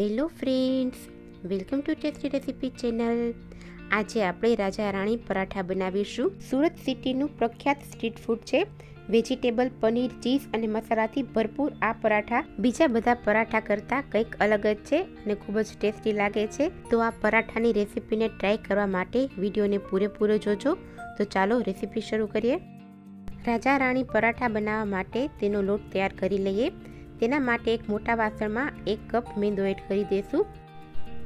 Hello friends welcome to tasty recipe channel આજે આપણે રાજા રાણી પરાઠા બનાવીશું. સુરત સિટીનું પ્રખ્યાત સ્ટ્રીટ ફૂડ છે. વેજીટેબલ પનીર ચીઝ અને મસાલાથી ભરપૂર આ પરાઠા. બીજા બધા પરાઠા કરતાં કંઈક અલગ જ છે અને ખૂબ જ ટેસ્ટી લાગે છે. તો આ પરાઠાની રેસીપીને ટ્રાય કરવા માટે વિડીયોને પૂરેપૂરો જોજો. તો ચાલો રેસીપી શરૂ કરીએ. રાજા રાણી પરાઠા બનાવવા માટે તેનો લોટ તૈયાર કરી લઈએ. તેના માટે એક મોટા વાસણમાં એક કપ મેંદો એડ કરી દઈશું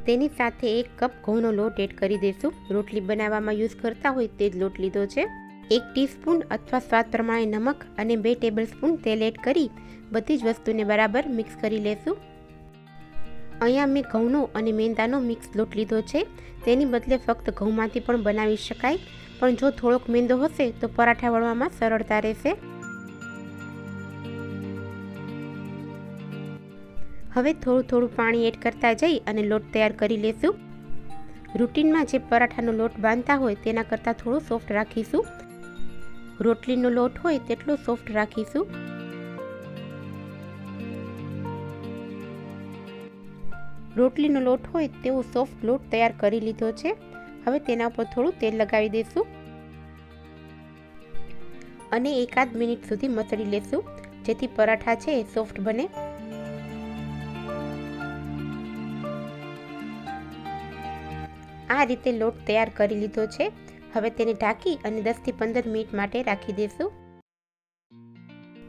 તેની સાથે એક કપ ઘઉંનો લોટ એડ કરી દઈશું રોટલી બનાવવામાં યુઝ કરતા હોય તે જ લોટ લીધો છે. એક ટીસ્પૂન અથવા સ્વાદ પ્રમાણે નમક અને બે ટેબલ સ્પૂન તેલ એડ કરી બધી જ વસ્તુને બરાબર મિક્સ કરી લેશું. અહીંયા મેં ઘઉંનો અને મેંદાનો મિક્સ લોટ લીધો છે. તેની બદલે ફક્ત ઘઉંમાંથી પણ બનાવી શકાય. પણ જો થોડોક મેંદો હશે તો પરાઠા વળવામાં સરળતા રહેશે. હવે થોડું થોડું પાણી એડ કરતા જઈ અને લોટ તૈયાર કરી લેશું. રૂટીનમાં જે પરાઠાનો લોટ બાંધતા હોય તેના કરતાં થોડો સોફ્ટ રાખીશું. રોટલીનો લોટ હોય તેટલો સોફ્ટ રાખીશું. રોટલીનો લોટ હોય તેવો સોફ્ટ લોટ તૈયાર કરી લીધો છે. હવે તેના ઉપર થોડું તેલ લગાવી દઈશું અને એકાદ મિનિટ સુધી મસળી લેશું. જેથી પરાઠા છે સોફ્ટ બને. આ રીતે લોટ તૈયાર કરી લીધો છે. હવે તેને ઢાંકી અને દસથી પંદર મિનિટ માટે રાખી દઈશું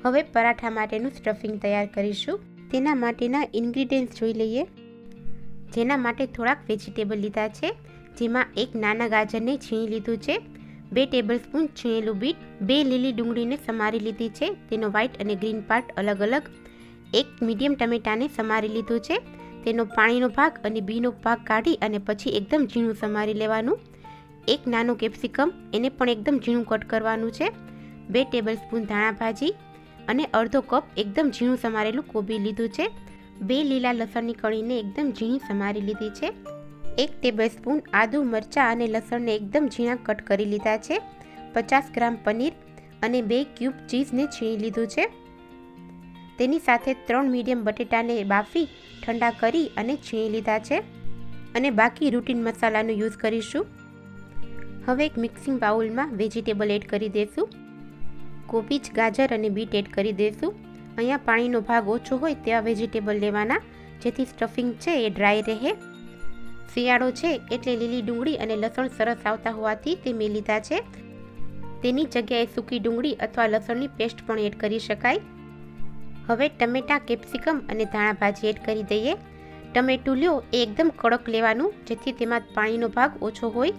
હવે પરાઠા માટેનું સ્ટફિંગ તૈયાર કરીશું. તેના માટેના ઇન્ગ્રીડિયન્ટ્સ જોઈ લઈએ. જેના માટે થોડાક વેજીટેબલ લીધા છે, જેમાં એક નાના ગાજરને છીણી લીધું છે, બે ટેબલ સ્પૂન છીણેલું બીટ, બે લીલી ડુંગળીને સમારી લીધી છે, તેનો વ્હાઇટ અને ગ્રીન પાર્ટ અલગ અલગ એક મીડિયમ ટમેટાને સમારી લીધું છે તેનો પાણીનો ભાગ અને બીનો ભાગ કાઢી અને પછી એકદમ ઝીણું સમારી લેવાનું. એક નાનું કેપ્સિકમ, એને પણ એકદમ ઝીણું કટ કરવાનું છે. બે ટેબલ સ્પૂન ધાણા ભાજી અને અડધો કપ એકદમ ઝીણું સમારેલું કોબી લીધું છે. બે લીલા લસણની કળીને એકદમ ઝીણી સમારી લીધી છે. એક ટેબલ સ્પૂન આદુ મરચાં અને લસણને એકદમ ઝીણા કટ કરી લીધા છે. પચાસ ગ્રામ પનીર અને બે ક્યુબ ચીઝને છીણી લીધું છે. તેની સાથે ત્રણ મીડિયમ બટેટાને બાફી, ઠંડા કરી અને છીણી લીધા છે. અને બાકી રૂટીન મસાલાનો યુઝ કરીશું. હવે એક મિક્સિંગ બાઉલમાં વેજીટેબલ એડ કરી દઈશું કોબીજ ગાજર અને બીટ એડ કરી દઈશું અહીંયા પાણીનો ભાગ ઓછો હોય તેવા વેજીટેબલ લેવાના, જેથી સ્ટફિંગ છે એ ડ્રાય રહે. શિયાળો છે એટલે લીલી ડુંગળી અને લસણ સરસ આવતા હોવાથી તે મેં લીધા છે. તેની જગ્યાએ સૂકી ડુંગળી અથવા લસણની પેસ્ટ પણ એડ કરી શકાય. હવે ટમેટા, કેપ્સિકમ અને ધાણા ભાજી એડ કરી દઈએ. ટમેટું લ્યો એ એકદમ કડક લેવાનું, જેથી તેમાં પાણીનો ભાગ ઓછો હોય.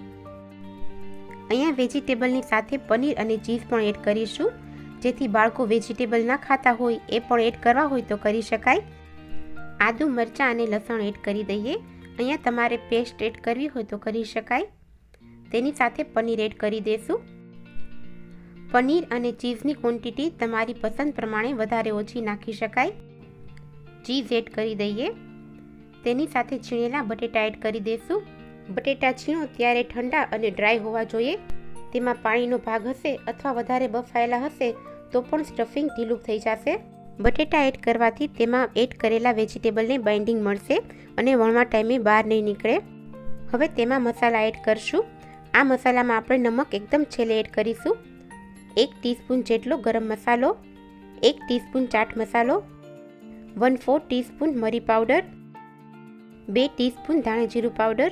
અહીંયા વેજીટેબલની સાથે પનીર અને ચીઝ પણ એડ કરીશું, જેથી બાળકો વેજીટેબલ ના ખાતા હોય, એ પણ એડ કરવા હોય તો કરી શકાય. આદુ, મરચાં અને લસણ એડ કરી દઈએ. અહીંયા તમારે પેસ્ટ એડ કરવી હોય તો કરી શકાય. તેની સાથે પનીર એડ કરી દઈશું પનીર અને ચીઝની ક્વોન્ટિટી તમારી પસંદ પ્રમાણે વધારે ઓછી નાખી શકાય. ચીઝ એડ કરી દઈએ. તેની સાથે છીણેલા બટેટા એડ કરી દઈશું બટેટા છીણો ત્યારે ઠંડા અને ડ્રાય હોવા જોઈએ. તેમાં પાણીનો ભાગ હશે અથવા વધારે બફાયેલા હશે તો પણ સ્ટફિંગ ઢીલું થઈ જશે. બટેટા એડ કરવાથી તેમાં એડ કરેલા વેજીટેબલને બાઇન્ડિંગ મળશે અને વણવા ટાઈમે બહાર નહીં નીકળે. હવે તેમાં મસાલા એડ કરશું. આ મસાલામાં આપણે નમક એકદમ છેલ્લે એડ કરીશું. એક ટીસ્પૂન જેટલો ગરમ મસાલો, એક ટીસ્પૂન ચાટ મસાલો, વન ફોર ટીસ્પૂન મરી પાવડર, બે ટીસ્પૂન ધાણાજીરું પાવડર,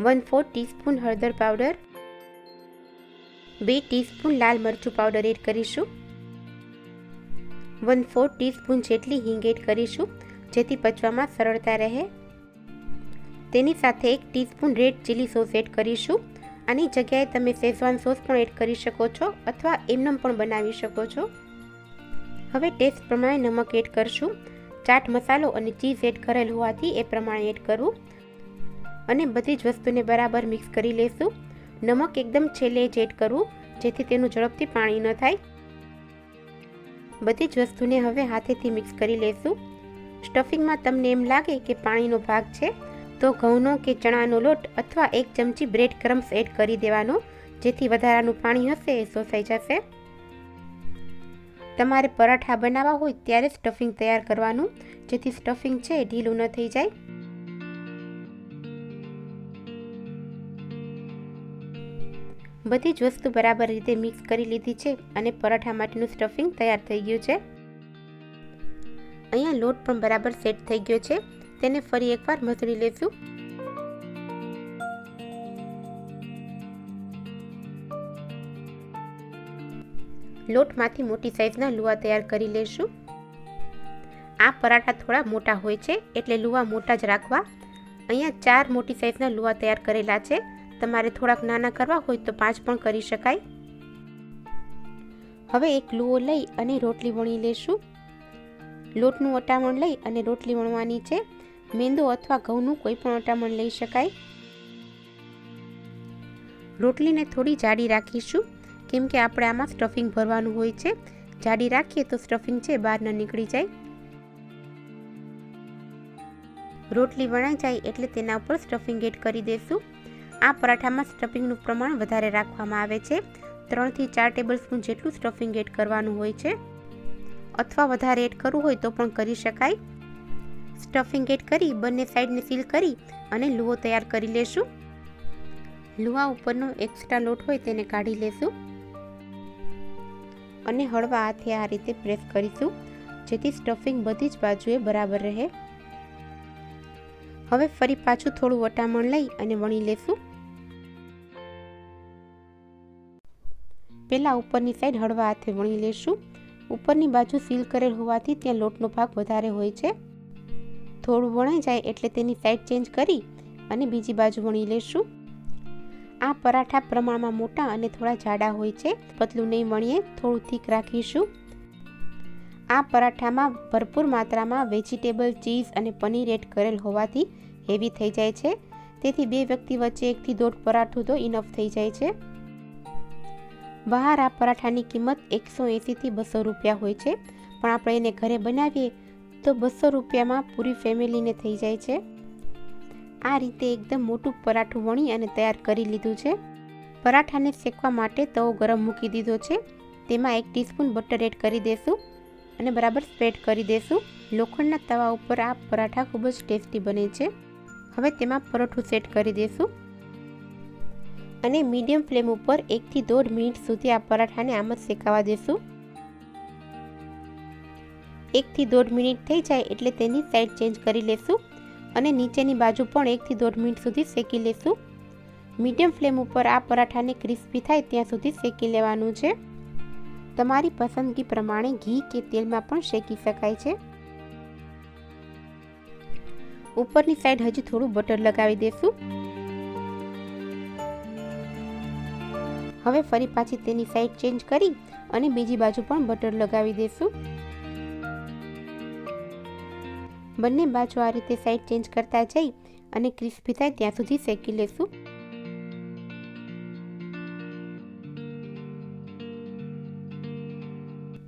વન ફોર ટીસ્પૂન હળદર પાવડર, બે ટીસ્પૂન લાલ મરચું પાવડર એડ કરીશું. વન ફોર ટીસ્પૂન જેટલી હિંગ એડ કરીશું, જેથી પચવામાં સરળતા રહે. તેની સાથે એક teaspoon red chilli sauce add કરીશું. આની જગ્યાએ તમે શેઝવાન સોસ પણ એડ કરી શકો છો અથવા એમનમ પણ બનાવી શકો છો. હવે ટેસ્ટ પ્રમાણે નમક એડ કરશું. ચાટ મસાલો અને ચીઝ એડ કરેલ હોવાથી એ પ્રમાણે એડ કરવું અને બધી જ વસ્તુને બરાબર મિક્સ કરી લેશું. નમક એકદમ છેલ્લે જ એડ કરવું જેથી તેનું ઝડપથી પાણી ન થાય. બધી જ વસ્તુને હવે હાથેથી મિક્સ કરી લેશું. સ્ટફિંગમાં તમને એમ લાગે કે પાણીનો ભાગ છે તો ઘઉંનો કે ચણાનો લોટ અથવા એક ચમચી બ્રેડ ક્રમ્સ એડ કરી દેવાનો, જેથી વધારાનું પાણી હશે એ શોષાઈ જશે. તમારે પરાઠા બનાવવા હોય ત્યારે સ્ટફિંગ તૈયાર કરવાનું, જેથી સ્ટફિંગ છે એ ઢીલું ન થઈ જાય. બધી જ વસ્તુ બરાબર રીતે મિક્સ કરી લીધી છે અને પરાઠા માટેનું સ્ટફિંગ તૈયાર થઈ ગયું છે. અહીંયા લોટ પણ બરાબર સેટ થઈ ગયો છે. તેને ફરી એકવાર મથળી લેશું. લોટમાંથી મોટી સાઈઝના લુવા તૈયાર કરી લેશું. આ પરાઠા થોડા મોટા હોય છે, એટલે લુવા મોટા જ રાખવા. અહીંયા ચાર મોટી સાઈઝના લુવા તૈયાર કરેલા છે. તમારે થોડાક નાના કરવા હોય તો પાંચ પણ કરી શકાય. હવે એક લુઓ લઈ અને રોટલી વણી લેશું. લોટનું અટામણ લઈ અને રોટલી વણવાની છે. મેંદો અથવા ઘઉંનું કોઈ પણ અટામણ લઈ શકાય. રોટલીને થોડી જાડી રાખીશું. કેમ કે આપણે આમાં સ્ટફિંગ ભરવાનું હોય છે. જાડી રાખીએ તો સ્ટફિંગ છે બહાર ન નીકળી જાય. રોટલી વણાઈ જાય એટલે તેના ઉપર સ્ટફિંગ એડ કરી દઈશું આ પરાઠામાં સ્ટફિંગનું પ્રમાણ વધારે રાખવામાં આવે છે. ત્રણથી ચાર ટેબલ જેટલું સ્ટફિંગ એડ કરવાનું હોય છે. અથવા વધારે એડ કરવું હોય તો પણ કરી શકાય. સ્ટફિંગ એડ કરી, બંને સાઈડને સીલ કરી અને લુઓ તૈયાર કરી લેશું. લુવા ઉપરનો એક્સ્ટ્રા લોટ હોય તેને કાઢી લેશું અને હળવા હાથે આ રીતે પ્રેસ કરીશું, જેથી સ્ટફિંગ બધી જ બાજુએ બરાબર રહે. હવે ફરી પાછું થોડું વટામણ લઈ અને વણી લેશું. પહેલાં ઉપરની સાઈડ હળવા હાથે વણી લેશું. ઉપરની બાજુ સીલ કરેલ હોવાથી ત્યાં લોટનો ભાગ વધારે હોય છે. થોડું વણાઈ જાય એટલે તેની સાઈડ ચેન્જ કરી અને બીજી બાજુ વણી લેશું. આ પરાઠા પ્રમાણમાં મોટા અને થોડા જાડા હોય છે. પતલું નહીં વણીએ, થોડું થીક રાખીશું. આ પરાઠામાં ભરપૂર માત્રામાં વેજીટેબલ, ચીઝ અને પનીર એડ કરેલ હોવાથી હેવી થઈ જાય છે. તેથી બે વ્યક્તિ વચ્ચે એકથી દોઢ પરાઠું તો ઇનફ થઈ જાય છે. બહાર આ પરાઠાની કિંમત એકસો એંસીથી બસો રૂપિયા હોય છે. પણ આપણે એને ઘરે બનાવીએ તો બસો રૂપિયામાં પૂરી ફેમિલીને થઈ જાય છે. આ રીતે એકદમ મોટું પરાઠું વણી અને તૈયાર કરી લીધું છે. પરાઠાને શેકવા માટે તવો ગરમ મૂકી દીધો છે. તેમાં એક ટીસ્પૂન બટર એડ કરી દેશું અને બરાબર સ્પ્રેડ કરી દેશું. લોખંડના તવા ઉપર આ પરાઠા ખૂબ જ ટેસ્ટી બને છે. હવે તેમાં પરોઠું સેટ કરી દેશું. અને મીડિયમ ફ્લેમ ઉપર એકથી દોઢ મિનિટ સુધી આ પરાઠાને આમ જ શેકાવા દેશું. એકથી દોઢ મિનિટ થઈ જાય એટલે તેની સાઈડ ચેન્જ કરી લેશું અને નીચેની બાજુ પણ એકથી દોઢ મિનિટ સુધી શેકી લેશું. મીડિયમ ફ્લેમ ઉપર આ પરાઠાને ક્રિસ્પી થાય ત્યાં સુધી શેકી લેવાનું છે. તમારી પસંદગી પ્રમાણે ઘી કે તેલમાં પણ શેકી શકાય છે. ઉપરની સાઈડ હજી થોડું બટર લગાવી દેશું. હવે ફરી પાછી તેની સાઈડ ચેન્જ કરી અને બીજી બાજુ પણ બટર લગાવી દેશું. બંને બાજુ આ રીતે સાઈડ ચેન્જ કરતા જઈ અને ક્રિસ્પી થાય ત્યાં સુધી શેકી લેશું.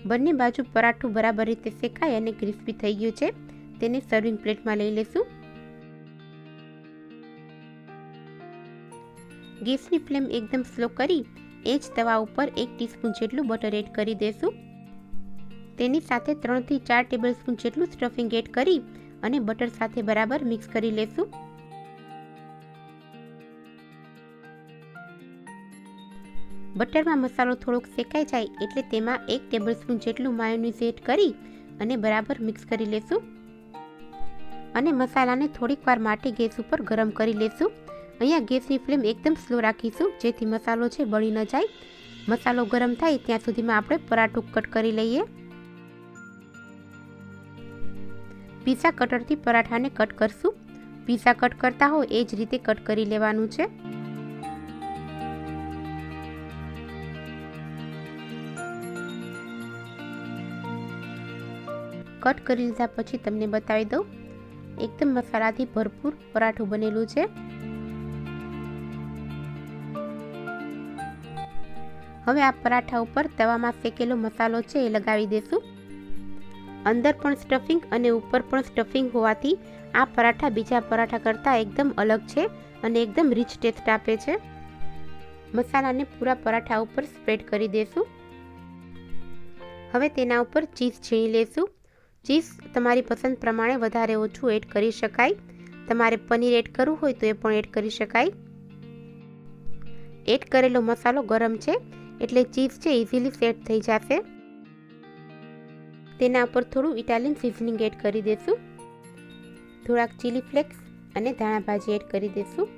બંને બાજુ પરાઠું બરાબર રીતે શેકાય અને ક્રિસ્પી થઈ ગયું છે. તેને સર્વિંગ પ્લેટમાં લઈ લેશું. ગેસની ફ્લેમ એકદમ સ્લો કરી, એ જ તવા ઉપર એક ટીસ્પૂન જેટલું બટર એડ કરી દેશું. તેની સાથે ત્રણથી ચાર ટેબલ સ્પૂન જેટલું સ્ટફિંગ એડ કરી અને બટર સાથે બરાબર મિક્સ કરી લેશું. બટરમાં મસાલો થોડોક શેકાઈ જાય એટલે તેમાં એક ટેબલ સ્પૂન જેટલું માયોનીઝ એડ કરી અને બરાબર મિક્સ કરી લેશું. અને મસાલાને થોડીક વાર માટે ગેસ ઉપર ગરમ કરી લેશું. અહીંયા ગેસની ફ્લેમ એકદમ સ્લો રાખીશું, જેથી મસાલો છે બળી ન જાય. મસાલો ગરમ થાય ત્યાં સુધીમાં આપણે પરાઠું કટ કરી લઈએ. પીઝા કટરથી પરાઠાને કટ કરશું. પીઝા કટ કરતા હો, એ જ રીતે કટ કરી લેવાનું છે. કટ કરી લીધા પછી તમને બતાવી દઉં. એકદમ મસાલાથી ભરપૂર પરાઠું બનેલું છે. હવે આ પરાઠા ઉપર તવામાં શેકેલો મસાલો છે એ લગાવી દેશું. અંદર પણ સ્ટફિંગ અને ઉપર પણ સ્ટફિંગ હોવાથી આ પરાઠા બીજા પરાઠા કરતાં એકદમ અલગ છે અને એકદમ રીચ ટેસ્ટ આપે છે. મસાલાને પૂરા પરાઠા ઉપર સ્પ્રેડ કરી દેશું. હવે તેના ઉપર ચીઝ છીણી લેશું. ચીઝ તમારી પસંદ પ્રમાણે વધારે ઓછું એડ કરી શકાય. તમારે પનીર એડ કરવું હોય તો એ પણ એડ કરી શકાય. એડ કરેલો મસાલો ગરમ છે એટલે ચીઝ છે ઇઝીલી સેટ થઈ જશે. તેના ઉપર થોડું ઇટાલિયન સિઝનિંગ એડ કરી દઈશું થોડાક ચીલી ફ્લેક્સ અને ધાણા ભાજી એડ કરી દઈશું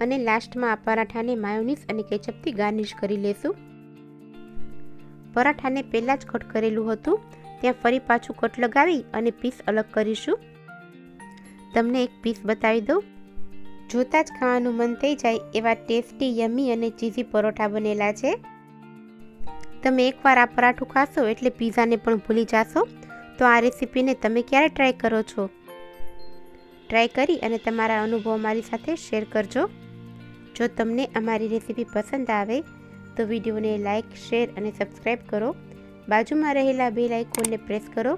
અને લાસ્ટમાં આ પરાઠાને માયોનીઝ અને કેચઅપથી ગાર્નિશ કરી લેશું. પરાઠાને પહેલાં જ કટ કરેલું હતું, ત્યાં ફરી પાછું કટ લગાવી અને પીસ અલગ કરીશું. તમને એક પીસ બતાવી દઉં. જોતાં જ ખાવાનું મન થઈ જાય એવા ટેસ્ટી, યમી અને ચીઝી પરોઠા બનેલા છે. તમે એકવાર આ પરાઠું ખાશો એટલે પીઝાને પણ ભૂલી જાશો. તો આ રેસીપીને તમે ક્યારે ટ્રાય કરો છો? ટ્રાય કરી અને તમારા અનુભવ મારી સાથે શેર કરજો. જો તમને અમારી રેસીપી પસંદ આવે, તો વિડીયોને લાઇક શેર અને સબસ્ક્રાઈબ કરો. બાજુમાં રહેલા બે લાઇકોનને પ્રેસ કરો,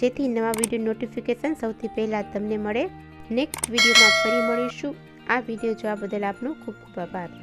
જેથી નવા વીડિયો નોટિફિકેશન સૌથી પહેલાં તમને મળે. નેક્સ્ટ વિડીયોમાં ફરી મળીશું. આ વીડિયો જોવા બદલ આપનો ખૂબ ખૂબ આભાર.